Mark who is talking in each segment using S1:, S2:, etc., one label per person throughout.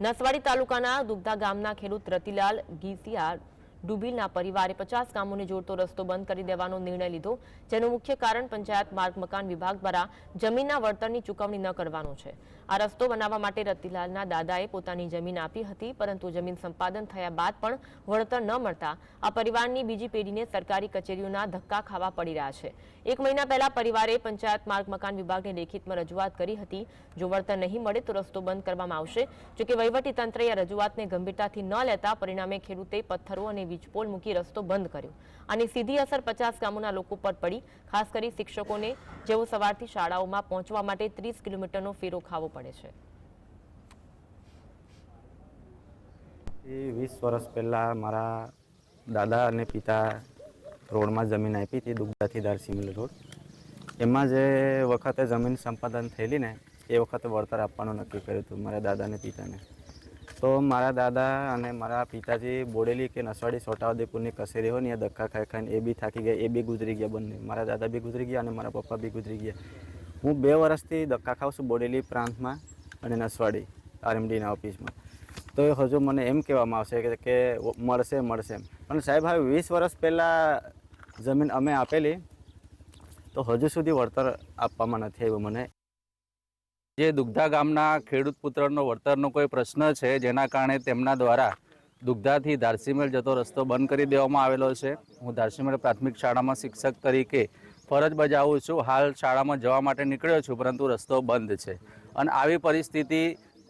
S1: નસવાડી તાલુકાના દુગ્ધા ગામના ખેડૂત રતિલાલ ગીસિયા ડુબીલના પરિવારે પચાસ ગામોને જોડતો રસ્તો બંધ કરી દેવાનો નિર્ણય લીધો, જેનું મુખ્ય કારણ પંચાયત માર્ગ મકાન વિભાગ દ્વારા જમીનના વળતરની ચૂકવણી ન કરવાનો છે. આ રસ્તો બનાવવા માટે રતિલાલના દાદાએ પોતાની જમીન આપી હતી, પરંતુ જમીન સંપાદન થયા બાદ પણ વળતર ન મળતા આ પરિવારની બીજી પેઢીને સરકારી કચેરીઓના ધક્કા ખાવા પડી રહ્યા છે. એક મહિના પહેલા પરિવારે પંચાયત માર્ગ મકાન વિભાગને લેખિતમાં રજૂઆત કરી હતી. જો વળતર નહીં મળે તો રસ્તો બંધ કરવામાં આવશે. જોકે વહીવટી તંત્રએ આ રજૂઆતને ગંભીરતાથી ન લેતા પરિણામે ખેડૂતે પથ્થરો અને વીજપોલ મૂકી રસ્તો બંધ કર્યો. આની સીધી અસર પચાસ ગામોના લોકો પર પડી. ખાસ કરી શિક્ષકોને જેઓ સવારથી શાળાઓમાં પહોંચવા માટે ત્રીસ કિલોમીટરનો ફેરો ખાવો પડે છે.
S2: એ વીસ વર્ષ પહેલાં મારા દાદા અને પિતા રોડમાં જમીન આપી હતી દુગ્ધાથી દારસિમિલ રોડ. એમાં જે વખતે જમીન સંપાદન થયેલી ને, એ વખતે વળતર આપવાનું નક્કી કર્યું હતું મારા દાદા અને પિતાને. તો મારા દાદા અને મારા પિતાજી બોડેલી કે નસવાડી છોટાઉદેપુરની કસેરી હોય ને એ ધક્કા ખાઈ ખાઈને એ બી થાકી ગયા, એ બી ગુજરી ગયા બંને. મારા દાદા બી ગુજરી ગયા અને મારા પપ્પા બી ગુજરી ગયા. હું બે વર્ષથી ધક્કા ખાઉં છું બોડેલી પ્રાંતમાં અને નસવાડી, આરએમડીના ઓફિસમાં. તો એ હજુ મને એમ કહેવામાં આવશે કે કે મળશે મળશે એમ. પણ સાહેબ, હવે વીસ વર્ષ પહેલાં જમીન અમે આપેલી, તો હજુ સુધી વળતર આપવામાં નથી આવ્યું મને.
S3: જે દુગ્ધા ગામના ખેડૂત પુત્રનો વળતરનો કોઈ પ્રશ્ન છે, જેના કારણે તેમના દ્વારા દુગ્ધાથી ધારસીમેલ જતો રસ્તો બંધ કરી દેવામાં આવેલો છે. હું ધારસીમેલ પ્રાથમિક શાળામાં શિક્ષક તરીકે ફરજ બજાવું છું. હાલ શાળામાં જવા માટે નીકળ્યો છું, પરંતુ રસ્તો બંધ છે. અને આવી પરિસ્થિતિ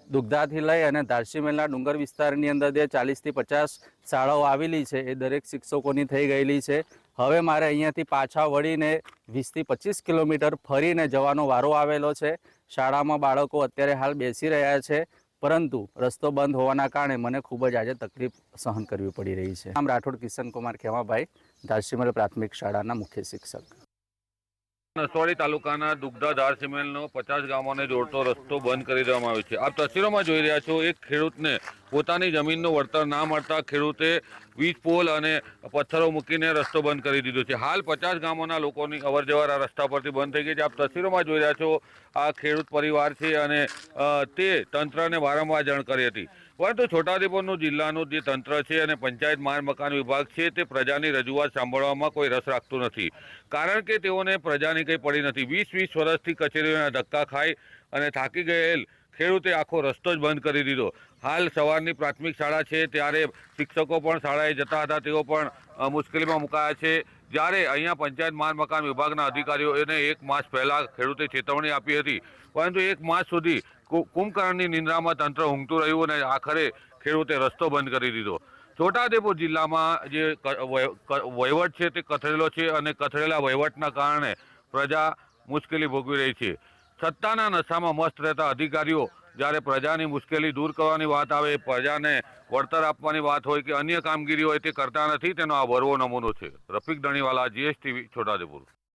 S3: દુગ્ધાથી લઈ અને ધારસીમેલના ડુંગર વિસ્તારની અંદર જે ચાલીસથી પચાસ શાળાઓ આવેલી છે, એ દરેક શિક્ષકોની થઈ ગયેલી છે. હવે મારે અહીંયાથી પાછા વળીને વીસથી પચીસ કિલોમીટર ફરીને જવાનો વારો આવેલો છે. શાળામાં બાળકો અત્યારે હાલ બેસી રહ્યા છે, પરંતુ રસ્તો બંધ હોવાના કારણે મને ખૂબ જ આજે તકલીફ સહન કરવી પડી રહી છે. આમ રાઠોડ કિશન કુમાર ખેમાભાઈ ધારસીમલ પ્રાથમિક શાળાના મુખ્ય શિક્ષક.
S4: નસવાડી તાલુકાના દુગ્ધા ધાર સિમેન્ટનો પચાસ ગામોને જોડતો રસ્તો બંધ કરી દેવામાં આવ્યો છે. આપ તસવીરોમાં જોઈ રહ્યા છો, એક ખેડૂતને પોતાની જમીનનું વળતર ના મળતા ખેડૂતે વીજ પોલ અને પથ્થરો મૂકીને રસ્તો બંધ કરી દીધો છે. હાલ પચાસ ગામોના લોકોની અવરજવર આ રસ્તા પરથી બંધ થઈ ગઈ છે. આપ તસવીરોમાં જોઈ રહ્યા છો, આ ખેડૂત પરિવાર છે અને તે તંત્રને વારંવાર જાણ કરી હતી. પરંતુ છોટાઉદેપુરનું જિલ્લાનું જે તંત્ર છે અને પંચાયત માર મકાન વિભાગ છે, તે પ્રજાની રજૂઆત સાંભળવામાં કોઈ રસ રાખતું નથી. કારણ કે તેઓને પ્રજાની કંઈ પડી નથી. વીસ વીસ વર્ષથી કચેરીઓના ધક્કા ખાઈ અને થાકી ગયેલ ખેડૂતે આખો રસ્તો જ બંધ કરી દીધો. હાલ સવારની પ્રાથમિક શાળા છે, ત્યારે શિક્ષકો પણ શાળાએ જતા હતા. તેઓ પણ મુશ્કેલીમાં મુકાયા છે. જ્યારે અહીંયા પંચાયત માર મકાન વિભાગના અધિકારીઓને એક માસ પહેલાં ખેડૂતે ચેતવણી આપી હતી. પરંતુ એક માસ સુધી કુંભકર્ણની નિંદ્રામાં તંત્ર ઊંઘતું રહ્યું અને આખરે ખેડૂતે રસ્તો બંધ કરી દીધો. છોટાઉદેપુર જિલ્લામાં જે વહીવટ છે તે કથળેલો છે અને કથળેલા વહીવટના કારણે પ્રજા મુશ્કેલી ભોગવી રહી છે. સત્તાના નશામાં મસ્ત રહેતા અધિકારીઓ જ્યારે પ્રજાની મુશ્કેલી દૂર કરવાની વાત આવે, પ્રજાને વળતર આપવાની વાત હોય કે અન્ય કામગીરી હોય તે કરતા નથી, તેનો આ વરવો નમૂનો છે. રફીક ધણીવાલા, જીએસટીવી, છોટાઉદેપુર.